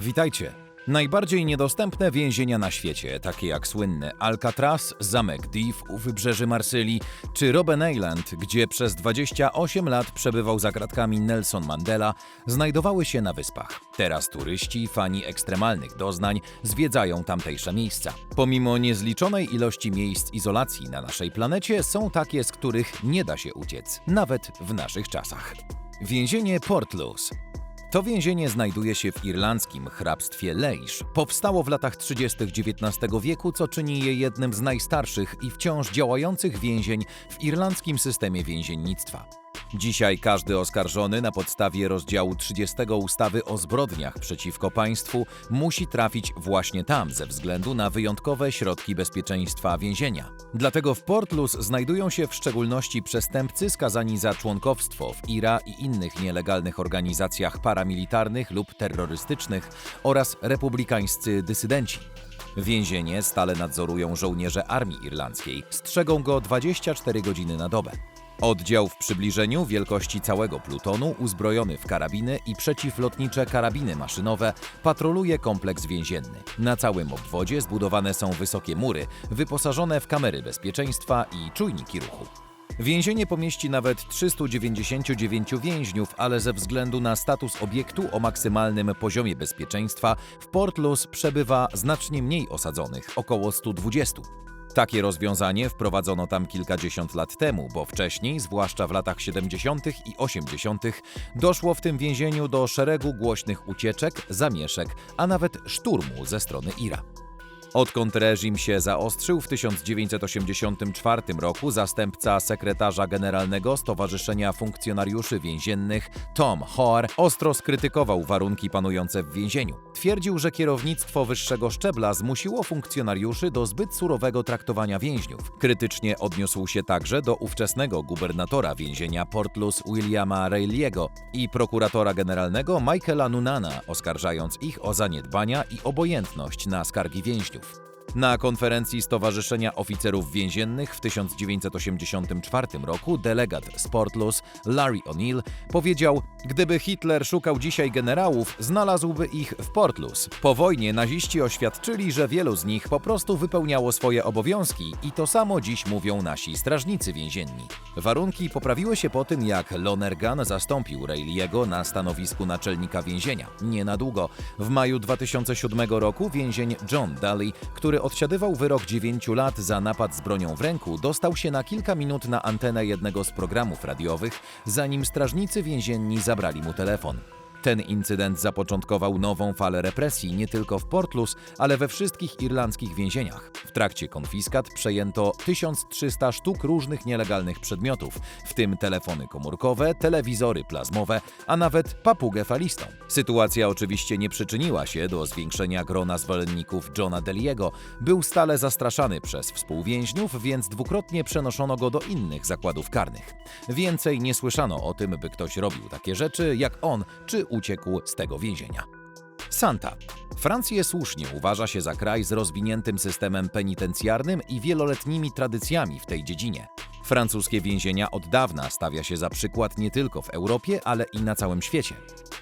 Witajcie. Najbardziej niedostępne więzienia na świecie, takie jak słynny Alcatraz, zamek Div u wybrzeży Marsylii, czy Robben Island, gdzie przez 28 lat przebywał za kratkami Nelson Mandela, znajdowały się na wyspach. Teraz turyści, fani ekstremalnych doznań zwiedzają tamtejsze miejsca. Pomimo niezliczonej ilości miejsc izolacji na naszej planecie, są takie, z których nie da się uciec, nawet w naszych czasach. Więzienie Portlaoise to więzienie znajduje się w irlandzkim hrabstwie Leish. Powstało w latach 30. XIX wieku, co czyni je jednym z najstarszych i wciąż działających więzień w irlandzkim systemie więziennictwa. Dzisiaj każdy oskarżony na podstawie rozdziału 30 ustawy o zbrodniach przeciwko państwu musi trafić właśnie tam ze względu na wyjątkowe środki bezpieczeństwa więzienia. Dlatego w Portlus znajdują się w szczególności przestępcy skazani za członkowstwo w IRA i innych nielegalnych organizacjach paramilitarnych lub terrorystycznych oraz republikańscy dysydenci. Więzienie stale nadzorują żołnierze armii irlandzkiej. Strzegą go 24 godziny na dobę. Oddział w przybliżeniu wielkości całego plutonu, uzbrojony w karabiny i przeciwlotnicze karabiny maszynowe, patroluje kompleks więzienny. Na całym obwodzie zbudowane są wysokie mury, wyposażone w kamery bezpieczeństwa i czujniki ruchu. Więzienie pomieści nawet 399 więźniów, ale ze względu na status obiektu o maksymalnym poziomie bezpieczeństwa w Portlus przebywa znacznie mniej osadzonych, około 120. Takie rozwiązanie wprowadzono tam kilkadziesiąt lat temu, bo wcześniej, zwłaszcza w latach 70. i 80., doszło w tym więzieniu do szeregu głośnych ucieczek, zamieszek, a nawet szturmu ze strony Ira. Odkąd reżim się zaostrzył w 1984 roku, zastępca sekretarza generalnego Stowarzyszenia Funkcjonariuszy Więziennych Tom Hoare ostro skrytykował warunki panujące w więzieniu. Twierdził, że kierownictwo wyższego szczebla zmusiło funkcjonariuszy do zbyt surowego traktowania więźniów. Krytycznie odniósł się także do ówczesnego gubernatora więzienia Portlus Williama Reilly'ego i prokuratora generalnego Michaela Nunana, oskarżając ich o zaniedbania i obojętność na skargi więźniów. klientów. Na konferencji Stowarzyszenia Oficerów Więziennych w 1984 roku delegat z Portlus Larry O'Neill powiedział: Gdyby Hitler szukał dzisiaj generałów, znalazłby ich w Portlus. Po wojnie naziści oświadczyli, że wielu z nich po prostu wypełniało swoje obowiązki i to samo dziś mówią nasi strażnicy więzienni. Warunki poprawiły się po tym, jak Lonergan zastąpił Reilly'ego na stanowisku naczelnika więzienia. Nie na długo. W maju 2007 roku więzień John Daly, który odsiadywał wyrok 9 lat za napad z bronią w ręku, dostał się na kilka minut na antenę jednego z programów radiowych, zanim strażnicy więzienni zabrali mu telefon. Ten incydent zapoczątkował nową falę represji nie tylko w Portlus, ale we wszystkich irlandzkich więzieniach. W trakcie konfiskat przejęto 1300 sztuk różnych nielegalnych przedmiotów, w tym telefony komórkowe, telewizory plazmowe, a nawet papugę falistą. Sytuacja oczywiście nie przyczyniła się do zwiększenia grona zwolenników Johna Deliego. Był stale zastraszany przez współwięźniów, więc dwukrotnie przenoszono go do innych zakładów karnych. Więcej nie słyszano o tym, by ktoś robił takie rzeczy jak on, czy uciekł z tego więzienia. Santa. Francję słusznie uważa się za kraj z rozwiniętym systemem penitencjarnym i wieloletnimi tradycjami w tej dziedzinie. Francuskie więzienia od dawna stawia się za przykład nie tylko w Europie, ale i na całym świecie.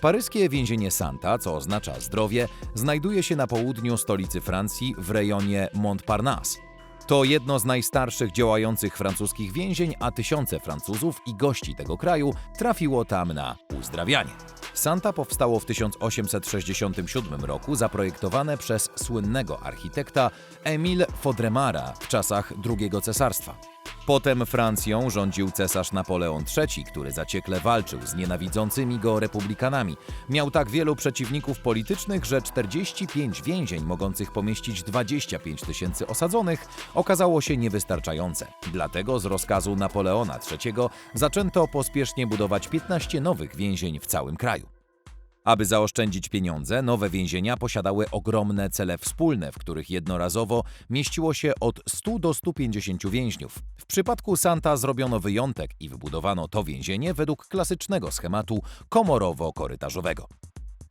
Paryskie więzienie Santa, co oznacza zdrowie, znajduje się na południu stolicy Francji w rejonie Montparnasse. To jedno z najstarszych działających francuskich więzień, a tysiące Francuzów i gości tego kraju trafiło tam na uzdrawianie. Santa powstało w 1867 roku, zaprojektowane przez słynnego architekta Emile Fodremara w czasach II cesarstwa. Potem Francją rządził cesarz Napoleon III, który zaciekle walczył z nienawidzącymi go republikanami. Miał tak wielu przeciwników politycznych, że 45 więzień mogących pomieścić 25 tysięcy osadzonych okazało się niewystarczające. Dlatego z rozkazu Napoleona III zaczęto pospiesznie budować 15 nowych więzień w całym kraju. Aby zaoszczędzić pieniądze, nowe więzienia posiadały ogromne cele wspólne, w których jednorazowo mieściło się od 100 do 150 więźniów. W przypadku Santa zrobiono wyjątek i wybudowano to więzienie według klasycznego schematu komorowo-korytarzowego.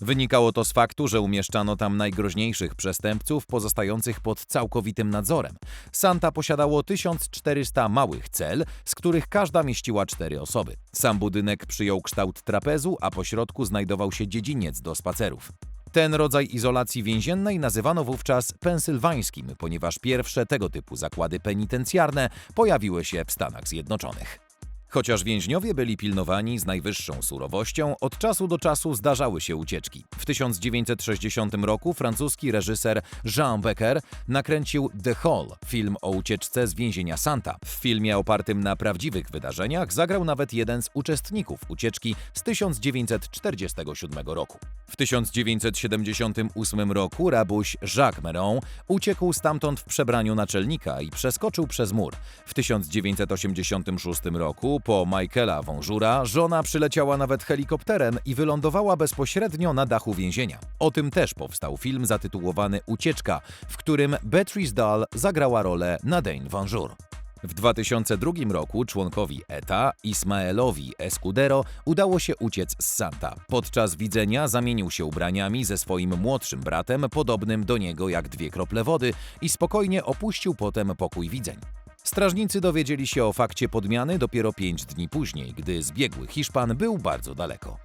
Wynikało to z faktu, że umieszczano tam najgroźniejszych przestępców pozostających pod całkowitym nadzorem. Santa posiadało 1400 małych cel, z których każda mieściła cztery osoby. Sam budynek przyjął kształt trapezu, a po środku znajdował się dziedziniec do spacerów. Ten rodzaj izolacji więziennej nazywano wówczas pensylwańskim, ponieważ pierwsze tego typu zakłady penitencjarne pojawiły się w Stanach Zjednoczonych. Chociaż więźniowie byli pilnowani z najwyższą surowością, od czasu do czasu zdarzały się ucieczki. W 1960 roku francuski reżyser Jean Becker nakręcił The Hall, film o ucieczce z więzienia Santa. W filmie opartym na prawdziwych wydarzeniach zagrał nawet jeden z uczestników ucieczki z 1947 roku. W 1978 roku rabuś Jacques Meron uciekł stamtąd w przebraniu naczelnika i przeskoczył przez mur. W 1986 roku po Michaela Wążura żona przyleciała nawet helikopterem i wylądowała bezpośrednio na dachu więzienia. O tym też powstał film zatytułowany Ucieczka, w którym Beatrice Dahl zagrała rolę Nadine Wążur. W 2002 roku członkowi ETA, Ismaelowi Escudero, udało się uciec z Santa. Podczas widzenia zamienił się ubraniami ze swoim młodszym bratem, podobnym do niego jak dwie krople wody, i spokojnie opuścił potem pokój widzeń. Strażnicy dowiedzieli się o fakcie podmiany dopiero pięć dni później, gdy zbiegły Hiszpan był bardzo daleko.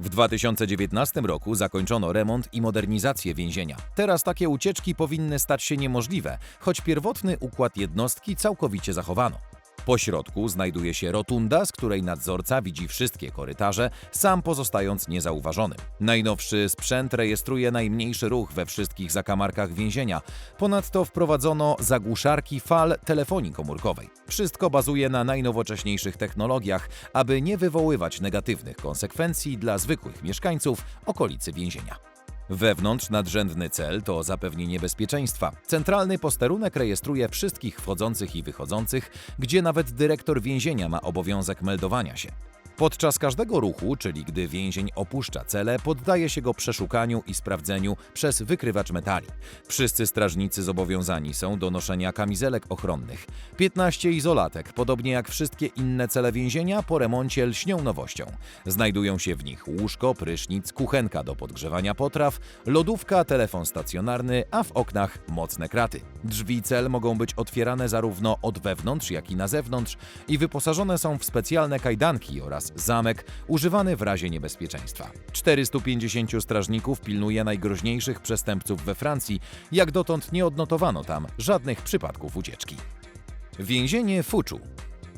W 2019 roku zakończono remont i modernizację więzienia. Teraz takie ucieczki powinny stać się niemożliwe, choć pierwotny układ jednostki całkowicie zachowano. Po środku znajduje się rotunda, z której nadzorca widzi wszystkie korytarze, sam pozostając niezauważonym. Najnowszy sprzęt rejestruje najmniejszy ruch we wszystkich zakamarkach więzienia. Ponadto wprowadzono zagłuszarki fal telefonii komórkowej. Wszystko bazuje na najnowocześniejszych technologiach, aby nie wywoływać negatywnych konsekwencji dla zwykłych mieszkańców okolicy więzienia. Wewnątrz nadrzędny cel to zapewnienie bezpieczeństwa. Centralny posterunek rejestruje wszystkich wchodzących i wychodzących, gdzie nawet dyrektor więzienia ma obowiązek meldowania się. Podczas każdego ruchu, czyli gdy więzień opuszcza cele, poddaje się go przeszukaniu i sprawdzeniu przez wykrywacz metali. Wszyscy strażnicy zobowiązani są do noszenia kamizelek ochronnych. 15 izolatek, podobnie jak wszystkie inne cele więzienia, po remoncie lśnią nowością. Znajdują się w nich łóżko, prysznic, kuchenka do podgrzewania potraw, lodówka, telefon stacjonarny, a w oknach mocne kraty. Drzwi cel mogą być otwierane zarówno od wewnątrz, jak i na zewnątrz i wyposażone są w specjalne kajdanki oraz zamek używany w razie niebezpieczeństwa. 450 strażników pilnuje najgroźniejszych przestępców we Francji. Jak dotąd nie odnotowano tam żadnych przypadków ucieczki. Więzienie Fuczu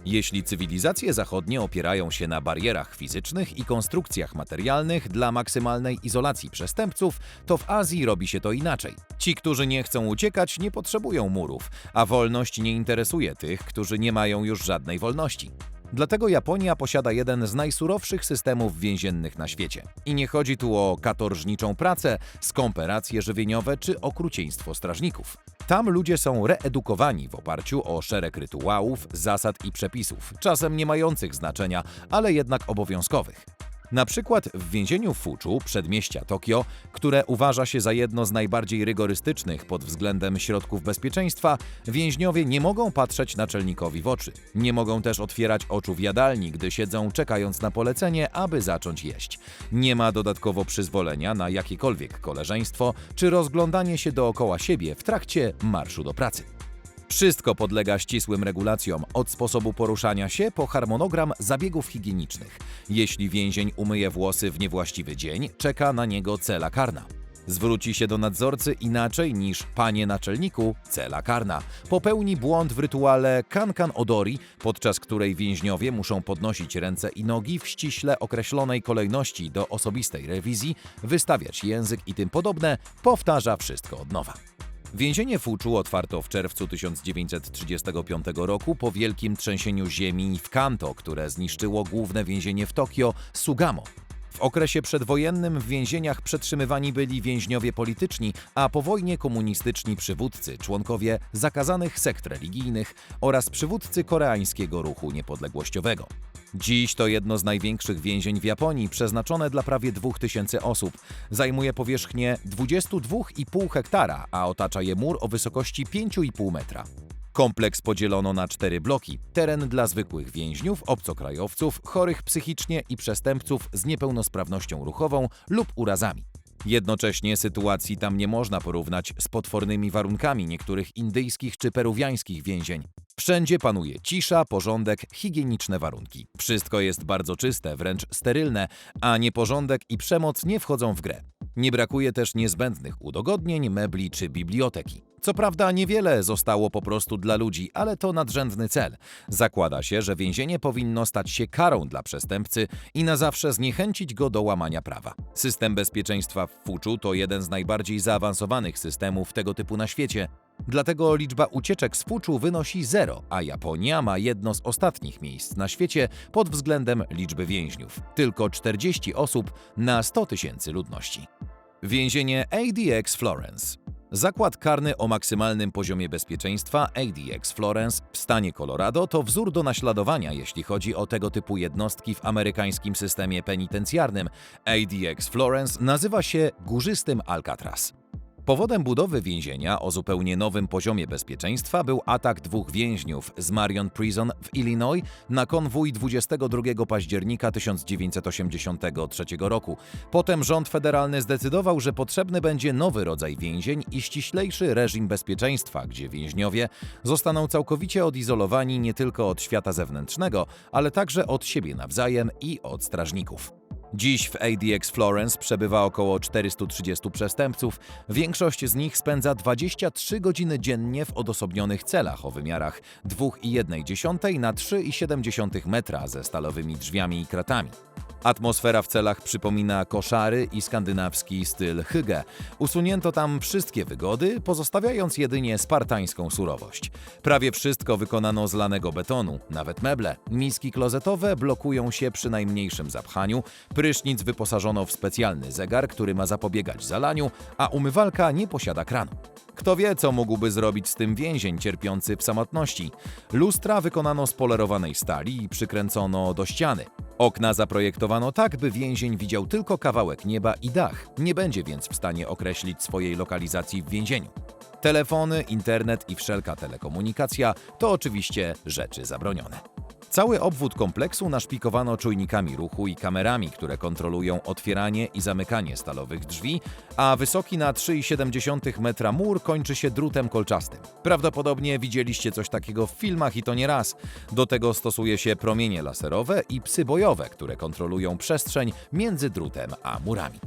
jeśli cywilizacje zachodnie opierają się na barierach fizycznych i konstrukcjach materialnych dla maksymalnej izolacji przestępców, to w Azji robi się to inaczej. Ci, którzy nie chcą uciekać, nie potrzebują murów, a wolność nie interesuje tych, którzy nie mają już żadnej wolności. Dlatego Japonia posiada jeden z najsurowszych systemów więziennych na świecie. I nie chodzi tu o katorżniczą pracę, skąperacje żywieniowe czy okrucieństwo strażników. Tam ludzie są reedukowani w oparciu o szereg rytuałów, zasad i przepisów, czasem nie mających znaczenia, ale jednak obowiązkowych. Na przykład w więzieniu Fuczu, przedmieścia Tokio, które uważa się za jedno z najbardziej rygorystycznych pod względem środków bezpieczeństwa, więźniowie nie mogą patrzeć naczelnikowi w oczy. Nie mogą też otwierać oczu w jadalni, gdy siedzą czekając na polecenie, aby zacząć jeść. Nie ma dodatkowo przyzwolenia na jakiekolwiek koleżeństwo czy rozglądanie się dookoła siebie w trakcie marszu do pracy. Wszystko podlega ścisłym regulacjom, od sposobu poruszania się po harmonogram zabiegów higienicznych. Jeśli więzień umyje włosy w niewłaściwy dzień, czeka na niego cela karna. Zwróci się do nadzorcy inaczej niż panie naczelniku, cela karna. Popełni błąd w rytuale Kankan Odori, podczas której więźniowie muszą podnosić ręce i nogi w ściśle określonej kolejności do osobistej rewizji, wystawiać język i tym podobne, powtarza wszystko od nowa. Więzienie Fuczu otwarto w czerwcu 1935 roku po wielkim trzęsieniu ziemi w Kanto, które zniszczyło główne więzienie w Tokio, Sugamo. W okresie przedwojennym w więzieniach przetrzymywani byli więźniowie polityczni, a po wojnie komunistyczni przywódcy, członkowie zakazanych sekt religijnych oraz przywódcy koreańskiego ruchu niepodległościowego. Dziś to jedno z największych więzień w Japonii, przeznaczone dla prawie 2000 osób. Zajmuje powierzchnię 22,5 hektara, a otacza je mur o wysokości 5,5 metra. Kompleks podzielono na cztery bloki. Teren dla zwykłych więźniów, obcokrajowców, chorych psychicznie i przestępców z niepełnosprawnością ruchową lub urazami. Jednocześnie sytuacji tam nie można porównać z potwornymi warunkami niektórych indyjskich czy peruwiańskich więzień. Wszędzie panuje cisza, porządek, higieniczne warunki. Wszystko jest bardzo czyste, wręcz sterylne, a nieporządek i przemoc nie wchodzą w grę. Nie brakuje też niezbędnych udogodnień, mebli czy biblioteki. Co prawda niewiele zostało po prostu dla ludzi, ale to nadrzędny cel. Zakłada się, że więzienie powinno stać się karą dla przestępcy i na zawsze zniechęcić go do łamania prawa. System bezpieczeństwa w Fuczu to jeden z najbardziej zaawansowanych systemów tego typu na świecie. Dlatego liczba ucieczek z Fuczu wynosi zero, a Japonia ma jedno z ostatnich miejsc na świecie pod względem liczby więźniów. Tylko 40 osób na 100 tysięcy ludności. Więzienie ADX Florence. Zakład karny o maksymalnym poziomie bezpieczeństwa ADX Florence w stanie Colorado to wzór do naśladowania, jeśli chodzi o tego typu jednostki w amerykańskim systemie penitencjarnym. ADX Florence nazywa się górzystym Alcatraz. Powodem budowy więzienia o zupełnie nowym poziomie bezpieczeństwa był atak dwóch więźniów z Marion Prison w Illinois na konwój 22 października 1983 roku. Potem rząd federalny zdecydował, że potrzebny będzie nowy rodzaj więzień i ściślejszy reżim bezpieczeństwa, gdzie więźniowie zostaną całkowicie odizolowani nie tylko od świata zewnętrznego, ale także od siebie nawzajem i od strażników. Dziś w ADX Florence przebywa około 430 przestępców. Większość z nich spędza 23 godziny dziennie w odosobnionych celach o wymiarach 2,1 na 3,7 metra ze stalowymi drzwiami i kratami. Atmosfera w celach przypomina koszary i skandynawski styl hygge. Usunięto tam wszystkie wygody, pozostawiając jedynie spartańską surowość. Prawie wszystko wykonano z lanego betonu, nawet meble. Miski klozetowe blokują się przy najmniejszym zapchaniu, prysznic wyposażono w specjalny zegar, który ma zapobiegać zalaniu, a umywalka nie posiada kranu. Kto wie, co mógłby zrobić z tym więzień cierpiący w samotności. Lustra wykonano z polerowanej stali i przykręcono do ściany. Okna tak, by więzień widział tylko kawałek nieba i dach. Nie będzie więc w stanie określić swojej lokalizacji w więzieniu. Telefony, internet i wszelka telekomunikacja to oczywiście rzeczy zabronione. Cały obwód kompleksu naszpikowano czujnikami ruchu i kamerami, które kontrolują otwieranie i zamykanie stalowych drzwi, a wysoki na 3,7 metra mur kończy się drutem kolczastym. Prawdopodobnie widzieliście coś takiego w filmach i to nie raz. Do tego stosuje się promienie laserowe i psy bojowe, które kontrolują przestrzeń między drutem a murami.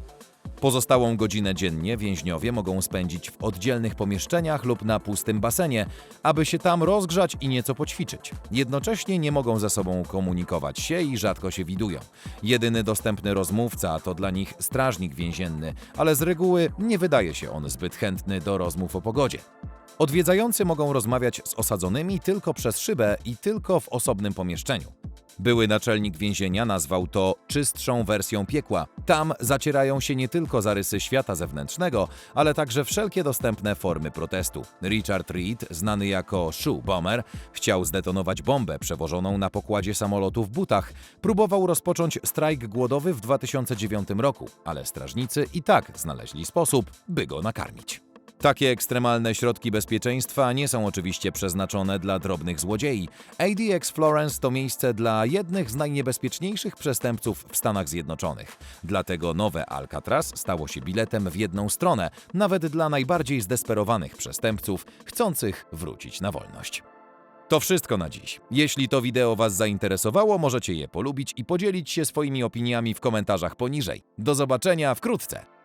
Pozostałą godzinę dziennie więźniowie mogą spędzić w oddzielnych pomieszczeniach lub na pustym basenie, aby się tam rozgrzać i nieco poćwiczyć. Jednocześnie nie mogą ze sobą komunikować się i rzadko się widują. Jedyny dostępny rozmówca to dla nich strażnik więzienny, ale z reguły nie wydaje się on zbyt chętny do rozmów o pogodzie. Odwiedzający mogą rozmawiać z osadzonymi tylko przez szybę i tylko w osobnym pomieszczeniu. Były naczelnik więzienia nazwał to czystszą wersją piekła. Tam zacierają się nie tylko zarysy świata zewnętrznego, ale także wszelkie dostępne formy protestu. Richard Reed, znany jako Shoe Bomber, chciał zdetonować bombę przewożoną na pokładzie samolotu w butach. Próbował rozpocząć strajk głodowy w 2009 roku, ale strażnicy i tak znaleźli sposób, by go nakarmić. Takie ekstremalne środki bezpieczeństwa nie są oczywiście przeznaczone dla drobnych złodziei. ADX Florence to miejsce dla jednych z najniebezpieczniejszych przestępców w Stanach Zjednoczonych. Dlatego nowe Alcatraz stało się biletem w jedną stronę, nawet dla najbardziej zdesperowanych przestępców chcących wrócić na wolność. To wszystko na dziś. Jeśli to wideo Was zainteresowało, możecie je polubić i podzielić się swoimi opiniami w komentarzach poniżej. Do zobaczenia wkrótce!